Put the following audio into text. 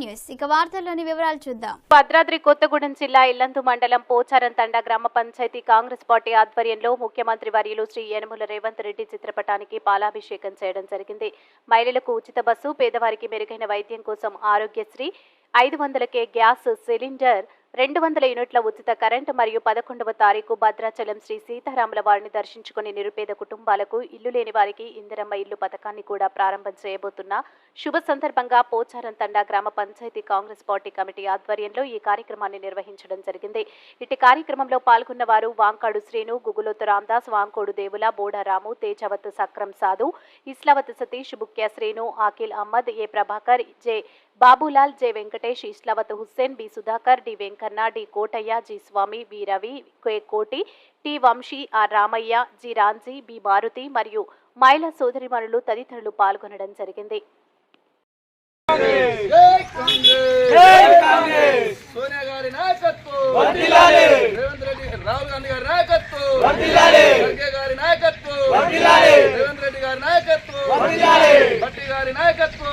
News. ఇక వార్తల్లోని వివరాలు చూద్దాం. భద్రాద్రి కొత్తగూడెం జిల్లా ఇల్లందు మండలం పోచారం తండా గ్రామ పంచాయతీ కాంగ్రెస్ పార్టీ ఆధ్వర్యంలో ముఖ్యమంత్రి వర్యులు శ్రీ యనుమల రేవంత్ రెడ్డి చిత్రపటానికి పాలాభిషేకం చేయడం జరిగింది. మహిళలకు ఉచిత బస్సు పేదవారికి మెరుగైన వైద్యం కోసం ఆరోగ్యశ్రీ ఐదు వందలకే గ్యాస్ సిలిండర్ రెండు వందల యూనిట్ల ఉచిత కరెంటు మరియు పదకొండవ తారీఖు భద్రాచలం శ్రీ సీతారాముల వారిని దర్శించుకుని నిరుపేద కుటుంబాలకు ఇల్లు లేని వారికి ఇందిరమ్మ ఇల్లు పథకాన్ని కూడా ప్రారంభం చేయబోతున్న శుభ సందర్భంగా పోచారం తండా గ్రామ పంచాయతీ కాంగ్రెస్ పార్టీ కమిటీ ఆధ్వర్యంలో ఈ కార్యక్రమాన్ని నిర్వహించడం జరిగింది. ఇటు కార్యక్రమంలో పాల్గొన్న వారు వాంకాడు శ్రీను గుగులోతు రామ్దాస్ వాంకోడు దేవుల Bodaramu Tejavath Sakram Sadhu Islavath Satish Bukya Srinu Akil Ahmed A Prabhakar J Babulal J Venkatesh Islavath Hussain B Sudhakar D Venkanna D Kotaiah G Swamy B Ravi K Koti T Vamshi R Ramaiah G Ramji B Maruthi మరియు మహిళా సోదరిమణులు తదితరులు పాల్గొనడం జరిగింది జై కాంగ్రెస్ సోనియా గారి నాయకత్వం రేవంత్ రెడ్డి రాహుల్ గాంధీ గారి నాయకత్వం ఖర్గే గారి నాయకత్వం రేవంత్ రెడ్డి గారి నాయకత్వం భట్టి గారి నాయకత్వం